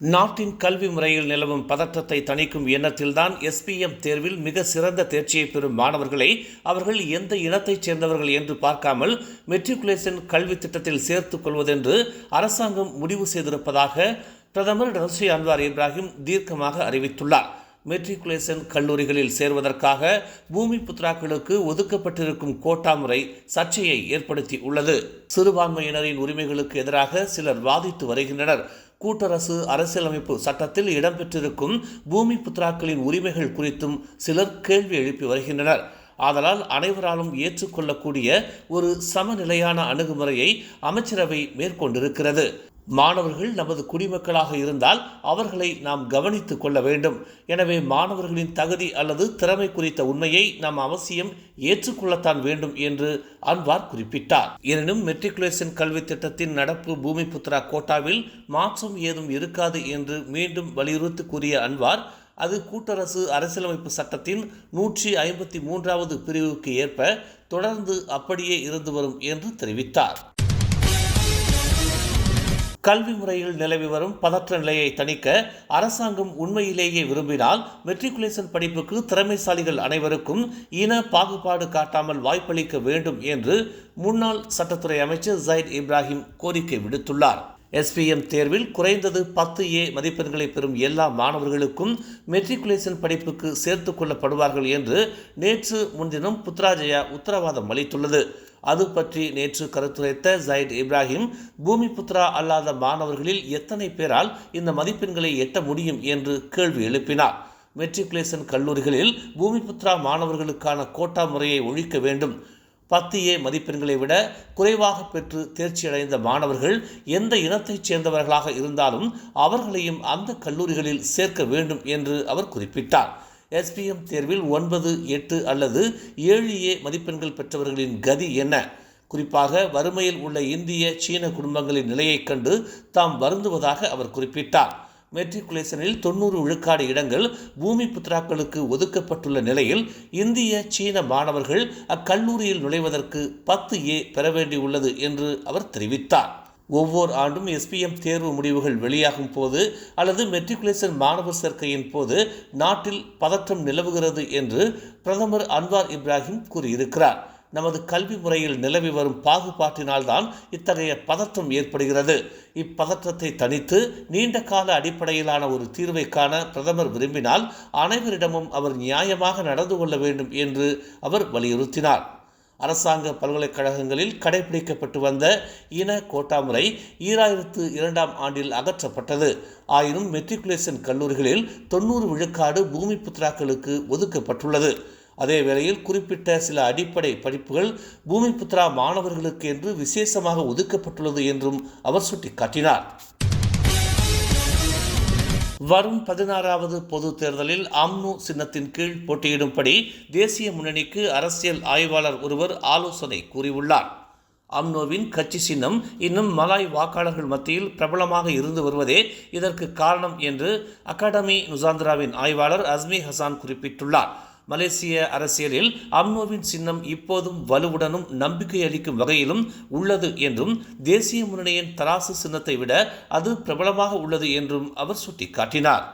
நாட்டின் கல்வி முறையில் நிலவும் பதற்றத்தை தணிக்கும் எண்ணத்தில்தான் எஸ்பிஎம் தேர்வில் மிக சிறந்த தேர்ச்சியை பெறும் மாணவர்களை அவர்கள் எந்த இனத்தைச் சேர்ந்தவர்கள் என்று பார்க்காமல் மெட்ரிகுலேஷன் கல்வி திட்டத்தில் சேர்த்துக் கொள்வதென்று அரசாங்கம் முடிவு செய்திருப்பதாக பிரதமர் ரஷ்ய அன்வார் இப்ராஹிம் தீர்க்கமாக அறிவித்துள்ளார். மெட்ரிகுலேஷன் கல்லூரிகளில் சேர்வதற்காக பூமி புத்ராக்களுக்கு ஒதுக்கப்பட்டிருக்கும் கோட்டா முறை சர்ச்சையை ஏற்படுத்தி உள்ளது சிறுபான்மையினரின் உரிமைகளுக்கு எதிராக சிலர் வாதித்து வருகின்றனர். கூட்டரசு அரசியலமைப்பு சட்டத்தில் இடம்பெற்றிருக்கும் பூமி புத்ராக்களின் உரிமைகள் குறித்தும் சிலர் கேள்வி எழுப்பி வருகின்றனர். ஆதலால் அனைவராலும் ஏற்றுக்கொள்ளக்கூடிய ஒரு சமநிலையான அணுகுமுறையை அமைச்சரவை மேற்கொண்டிருக்கிறது. மாணவர்கள் நமது குடிமக்களாக இருந்தால் அவர்களை நாம் கவனித்துக் கொள்ள வேண்டும். எனவே மாணவர்களின் தகுதி அல்லது திறமை குறித்த உண்மையை நாம் அவசியம் ஏற்றுக்கொள்ளத்தான் வேண்டும் என்று அன்வார் குறிப்பிட்டார். எனினும் மெட்ரிகுலேஷன் கல்வி திட்டத்தின் நடப்பு பூமி புத்ரா கோட்டாவில் மாற்றம் ஏதும் இருக்காது என்று மீண்டும் வலியுறுத்தி கூறிய அன்வார் அது கூட்டரசு அரசியலமைப்பு சட்டத்தின் நூற்றி ஐம்பத்தி மூன்றாவது பிரிவுக்கு ஏற்ப தொடர்ந்து அப்படியே இருந்து வரும் என்று தெரிவித்தார். கல்வி முறையில் நிலவி வரும் பதற்ற நிலையை தணிக்க அரசாங்கம் உண்மையிலேயே விரும்பினால் மெட்ரிகுலேஷன் படிப்புக்கு திறமைசாலிகள் அனைவருக்கும் இன பாகுபாடு காட்டாமல் வாய்ப்பளிக்க வேண்டும் என்று முன்னாள் சட்டத்துறை அமைச்சர் ஜைத் இப்ராஹிம் கோரிக்கை விடுத்துள்ளார். எஸ்பிஎம் தேர்வில் குறைந்தது பத்து ஏ மதிப்பெண்களை பெறும் எல்லா மாணவர்களுக்கும் மெட்ரிகுலேஷன் படிப்புக்கு சேர்த்து கொள்ளப்படுவார்கள் என்று நேற்று முன்தினம் புத்ராஜயா உத்தரவாதம் அளித்துள்ளது. அது பற்றி நேற்று கருத்துரைத்த ஜயிட் இப்ராஹிம் பூமி புத்ரா அல்லாத மாணவர்களில் எத்தனை பேரால் இந்த மதிப்பெண்களை எட்ட முடியும் என்று கேள்வி எழுப்பினார். மெட்ரிகுலேஷன் கல்லூரிகளில் பூமி புத்ரா மாணவர்களுக்கான கோட்டா முறையை ஒழிக்க வேண்டும். பத்து ஏ மதிப்பெண்களை விட குறைவாக பெற்று தேர்ச்சியடைந்த மாணவர்கள் எந்த இனத்தைச் சேர்ந்தவர்களாக இருந்தாலும் அவர்களையும் அந்த கல்லூரிகளில் சேர்க்க வேண்டும் என்று அவர் குறிப்பிட்டார். எஸ்பிஎம் தேர்வில் ஒன்பது எட்டு அல்லது ஏழு ஏ மதிப்பெண்கள் பெற்றவர்களின் கதி என்ன? குறிப்பாக வறுமையில் உள்ள இந்திய சீன குடும்பங்களின் நிலையைக் கண்டு தாம் வருந்துவதாக அவர் குறிப்பிட்டார். மெட்ரிகுலேஷனில் தொண்ணூறு விழுக்காடு இடங்கள் பூமி புத்ராக்களுக்கு ஒதுக்கப்பட்டுள்ள நிலையில் இந்திய சீன மாணவர்கள் அக்கல்லூரியில் நுழைவதற்கு பத்து ஏ பெற வேண்டியுள்ளது என்று அவர் தெரிவித்தார். ஒவ்வொரு ஆண்டும் எஸ்பிஎம் தேர்வு முடிவுகள் வெளியாகும் போது அல்லது மெட்ரிகுலேஷன் மாணவர் சேர்க்கையின் போது நாட்டில் பதற்றம் நிலவுகிறது என்று பிரதமர் அன்வார் இப்ராஹிம் கூறியிருக்கிறார். நமது கல்வி முறையில் நிலவி வரும் பாகுபாட்டினால்தான் இத்தகைய பதற்றம் ஏற்படுகிறது. இப்பதற்றத்தை தணித்து நீண்ட கால அடிப்படையிலான ஒரு தீர்வை காண பிரதமர் விரும்பினால் அனைவரிடமும் அவர் நியாயமாக நடந்து கொள்ள வேண்டும் என்று அவர் வலியுறுத்தினார். அரசாங்க பல்கலைக்கழகங்களில் கடைபிடிக்கப்பட்டு வந்த இன கோட்டா முறை ஈராயிரத்து இரண்டாம் ஆண்டில் அகற்றப்பட்டது. ஆயினும் மெட்ரிகுலேஷன் கல்லூரிகளில் தொண்ணூறு விழுக்காடு பூமி புத்திராக்களுக்கு ஒதுக்கப்பட்டுள்ளது. அதே வேளையில் குறிப்பிட்ட சில அடிப்படை படிப்புகள் பூமி புத்ரா மாணவர்களுக்கு என்று விசேஷமாக ஒதுக்கப்பட்டுள்ளது என்றும் அவர் சுட்டிக்காட்டினார். வரும் பதினாறாவது பொது தேர்தலில் அம்னு சின்னத்தின் கீழ் போட்டியிடும்படி தேசிய முன்னணிக்கு அரசியல் ஆய்வாளர் ஒருவர் ஆலோசனை கூறியுள்ளார். அம்னோவின் கட்சி சின்னம் இன்னும் மலாய் வாக்காளர்கள் மத்தியில் பிரபலமாக இருந்து வருவதே இதற்கு காரணம் என்று அகாடமி நுசாந்திராவின் ஆய்வாளர் அஸ்மி ஹசான் குறிப்பிட்டுள்ளார். மலேசிய அரசியலில் அம்னோவின் சின்னம் இப்போதும் வலுவுடனும் நம்பிக்கை அளிக்கும் வகையிலும் உள்ளது என்றும் தேசிய முன்னணியின் தராசு சின்னத்தை விட அது பிரபலமாக உள்ளது என்றும் அவர் சுட்டிக்காட்டினார்.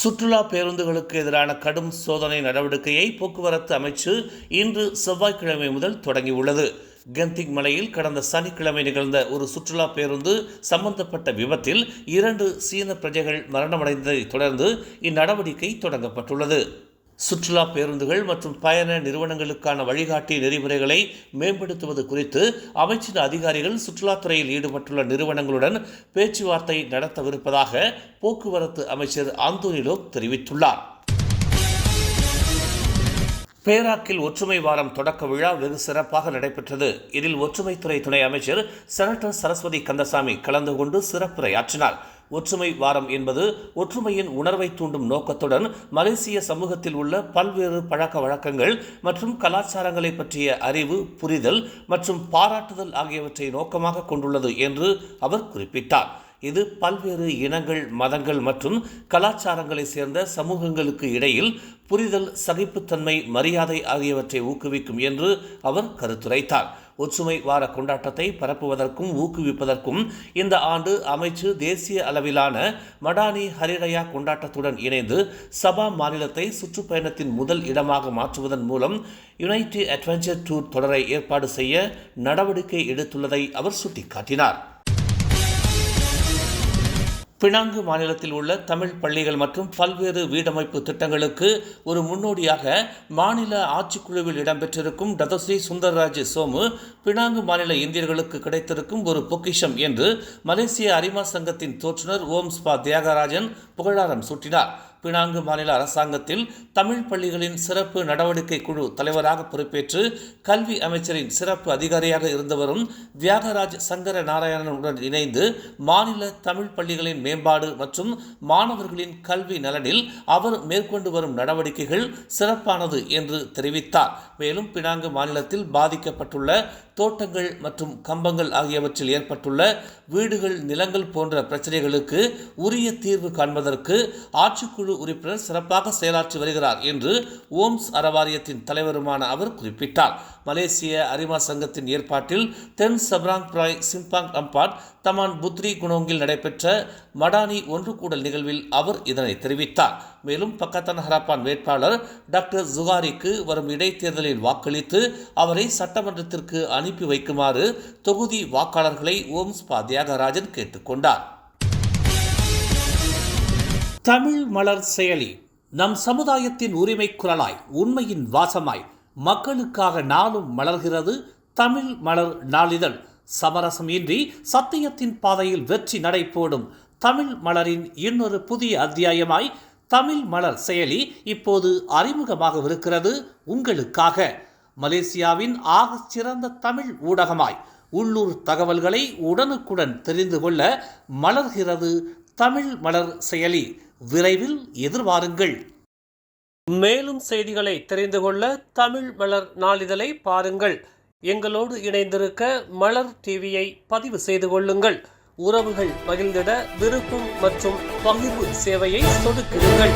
சுற்றுலா பேருந்துகளுக்கு எதிரான கடும் சோதனை நடவடிக்கையை போக்குவரத்து அமைச்சு இன்று செவ்வாய்க்கிழமை முதல் தொடங்கியுள்ளது. கந்திக் மலையில் கடந்த சனிக்கிழமை நிகழ்ந்த ஒரு சுற்றுலா பேருந்து சம்பந்தப்பட்ட விபத்தில் இரண்டு சீன பிரஜைகள் மரணமடைந்ததை தொடர்ந்து இந்நடவடிக்கை தொடங்கப்பட்டுள்ளது. சுற்றுலா பேருந்துகள் மற்றும் பயண நிறுவனங்களுக்கான வழிகாட்டி நெறிமுறைகளை மேம்படுத்துவது குறித்து அமைச்சின் அதிகாரிகள் சுற்றுலாத்துறையில் ஈடுபட்டுள்ள நிறுவனங்களுடன் பேச்சுவார்த்தை நடத்தவிருப்பதாக போக்குவரத்து அமைச்சர் ஆந்தோனிலோக் தெரிவித்துள்ளார். பேராக்கில் ஒற்றுமை வாரம் தொடக்க விழா வெகு சிறப்பாக நடைபெற்றது. இதில் ஒற்றுமைத்துறை துணை அமைச்சர் செனட்டர் சரஸ்வதி கந்தசாமி கலந்து கொண்டு சிறப்புரையாற்றினார். ஒற்றுமை வாரம் என்பது ஒற்றுமையின் உணர்வை தூண்டும் நோக்கத்துடன் மலேசிய சமூகத்தில் உள்ள பல்வேறு பழக்க வழக்கங்கள் மற்றும் கலாச்சாரங்களை பற்றிய அறிவு புரிதல் மற்றும் பாராட்டுதல் ஆகியவற்றை நோக்கமாக கொண்டுள்ளது என்று அவர் குறிப்பிட்டார். இது பல்வேறு இனங்கள் மதங்கள் மற்றும் கலாச்சாரங்களை சேர்ந்த சமூகங்களுக்கு இடையில் புரிதல் சகிப்புத்தன்மை மரியாதை ஆகியவற்றை ஊக்குவிக்கும் என்று அவர் கருத்துரைத்தார். ஒற்றுமை வார கொண்டாட்டத்தை பரப்புவதற்கும் ஊக்குவிப்பதற்கும் இந்த ஆண்டு அமைச்சு தேசிய அளவிலான மடானி ஹரிரயா கொண்டாட்டத்துடன் இணைந்து சபா மாநிலத்தை சுற்றுப்பயணத்தின் முதல் இடமாக மாற்றுவதன் மூலம் யுனைடெட் அட்வென்ச்சர் டூர் தொடரை ஏற்பாடு செய்ய நடவடிக்கை எடுத்துள்ளதை அவர் சுட்டிக்காட்டினார். பினாங்கு மாநிலத்தில் உள்ள தமிழ் பள்ளிகள் மற்றும் பல்வேறு வீடமைப்பு திட்டங்களுக்கு ஒரு முன்னோடியாக மாநில ஆட்சிக்குழுவில் இடம்பெற்றிருக்கும் டதஸ்ரீ சுந்தரராஜ் சோமு பினாங்கு மாநில இந்தியர்களுக்கு கிடைத்திருக்கும் ஒரு பொக்கிஷம் என்று மலேசிய அரிமா சங்கத்தின் தோற்றுநர் ஓம் ஸ்பா தியாகராஜன் புகழாரம் சூட்டினார். பினாங்கு மாநில அரசாங்கத்தில் தமிழ் பள்ளிகளின் சிறப்பு நடவடிக்கை குழு தலைவராக பொறுப்பேற்று கல்வி அமைச்சரின் சிறப்பு அதிகாரியாக இருந்தவரும் தியாகராஜ் சங்கர நாராயணனுடன் இணைந்து மாநில தமிழ் பள்ளிகளின் மேம்பாடு மற்றும் மாணவர்களின் கல்வி நலனில் அவர் மேற்கொண்டு வரும் நடவடிக்கைகள் சிறப்பானது என்று தெரிவித்தார். மேலும் பினாங்கு மாநிலத்தில் பாதிக்கப்பட்டுள்ள தோட்டங்கள் மற்றும் கம்பங்கள் ஆகியவற்றில் ஏற்பட்டுள்ள வீடுகள் நிலங்கள் போன்ற பிரச்சனைகளுக்கு உரிய தீர்வு காண்பதற்கு ஆட்சிக்குழு உறுப்பினர் சிறப்பாக செயலாற்றி வருகிறார் என்று ஓம்ஸ் அறவாரியத்தின் தலைவருமான அவர் குறிப்பிட்டார். மலேசிய அரிமா சங்கத்தின் ஏற்பாட்டில் தென் சப்ராங் பிராய் சிம்பாங் அம்பாட் தமான் புத்ரி குணோங்கில் நடைபெற்ற மடானி ஒன்று கூடல் நிகழ்வில் அவர் இதனை தெரிவித்தார். மேலும் பக்கத்தன் ஹராப்பான் வேட்பாளர் டாக்டர் ஜுகாரிக்கு வரும் இடைத்தேர்தலில் வாக்களித்து அவரை சட்டமன்றத்திற்கு அனுப்பி வைக்குமாறு தொகுதி வாக்காளர்களை ஓம்ஸ்பா தியாகராஜன் கேட்டுக்கொண்டார். தமிழ் மலர் செயலி. நம் சமுதாயத்தின் உரிமை குரலாய் உண்மையின் வாசமாய் மக்களுக்காக நாளும் மலர்கிறது தமிழ் மலர் நாளிதழ். சமரசம் இன்றி சத்தியத்தின் பாதையில் வெற்றி நடை போடும் தமிழ் மலரின் இன்னொரு புதிய அத்தியாயமாய் தமிழ் மலர் செயலி இப்போது அறிமுகமாகவிருக்கிறது உங்களுக்காக. மலேசியாவின் ஆக சிறந்த தமிழ் ஊடகமாய் உள்ளூர் தகவல்களை உடனுக்குடன் தெரிந்து கொள்ள மலர்கிறது தமிழ் மலர் செயலி. விரைவில் எதிர்பாருங்கள். மேலும் செய்திகளை தெரிந்து கொள்ள தமிழ் மலர் நாளிதழை பாருங்கள். எங்களோடு இணைந்திருக்க மலர் டிவியை பதிவு செய்து கொள்ளுங்கள். உறவுகள் மகிழ்ந்திட விருப்பம் மற்றும் பகிர்வு சேவையை சொடுக்குங்கள்